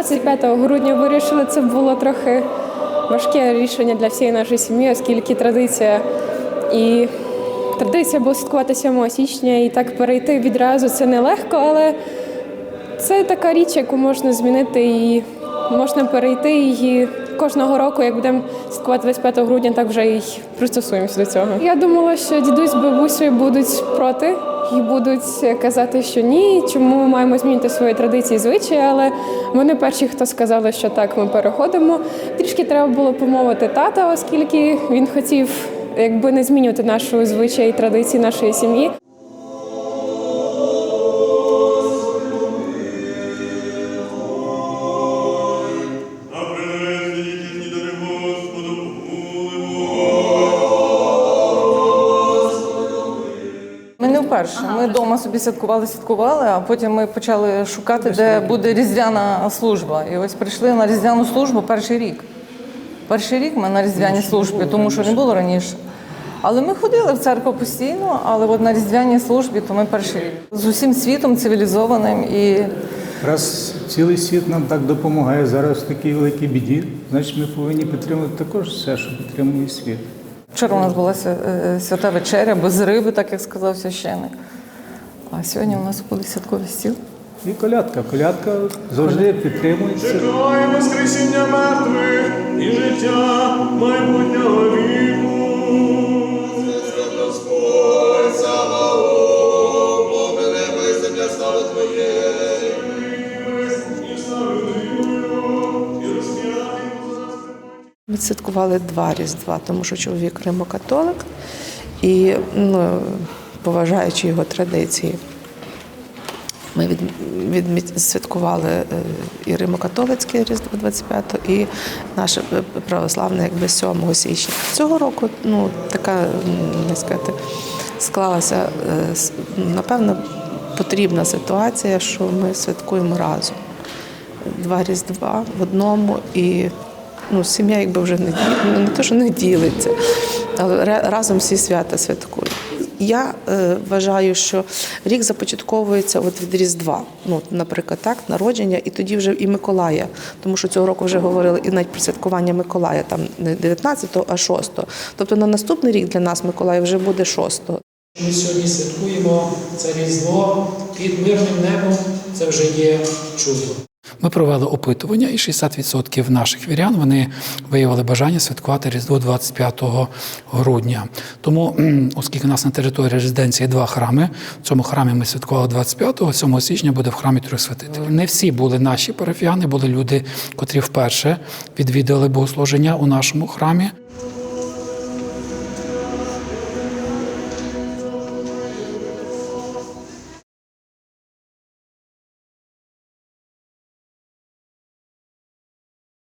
25 грудня вирішили, це було трохи важке рішення для всієї нашої сім'ї, оскільки традиція і традиція була святкувати 7 січня, і так перейти відразу це нелегко, але це така річ, яку можна змінити і можна перейти її кожного року, як будемо святкувати 25 грудня, так вже і пристосуємося до цього. Я думала, що дідусь з бабусею будуть проти і будуть казати, що ні, чому ми маємо змінити свої традиції звичаї, але вони перші, хто сказали, що так, ми переходимо. Трішки треба було помовити тата, оскільки він хотів якби не змінювати нашу звичай і традиції нашої сім'ї. Не вперше. Ми вдома собі святкували, святкували, а потім ми почали шукати, де буде різдвяна служба. І ось прийшли на різдвяну службу перший рік. Перший рік ми на різдвяній службі, тому що не було раніше. Але ми ходили в церкву постійно, але от на різдвяній службі, то ми перший рік. З усім світом цивілізованим і Раз цілий світ нам так допомагає зараз в такій великій біді, значить ми повинні підтримувати також все, що підтримує світ. Вчора у нас була е, свята вечеря без риби, так як сказав священник. А сьогодні у нас буде святковий стіл. І колядка. Колядка завжди підтримується. Чекаємо воскресіння мертвих і життя майбутнього віку. Ми святкували два різдва, тому що чоловік римокатолик і ну, поважаючи його традиції. Ми від, відмі- святкували е, і римокатолицьке Різдво 25-го, і наше православне якби 7 січня. Цього року ну, така, як сказати, склалася, е, напевно, потрібна ситуація, що ми святкуємо разом два різдва в одному, і ну, сім'я якби вже не ді- ну, не те, що не ділиться, але ра- разом всі свята святкують. Я е, вважаю, що рік започатковується от від Різдва, ну, наприклад, так, народження, і тоді вже і Миколая, тому що цього року вже говорили і навіть про святкування Миколая, там не 19-го, а 6-го. Тобто на наступний рік для нас Миколай вже буде 6-го. Ми сьогодні святкуємо це Різдво під мирним небом. Це вже є чудо. Ми провели опитування, і 60% наших вірян вони виявили бажання святкувати Різдво 25 грудня. Тому, оскільки у нас на території резиденції два храми, в цьому храмі ми святкували 25-го, 7 січня буде в храмі трьох святителів. Не всі були наші парафіяни, були люди, котрі вперше відвідали богослуження у нашому храмі.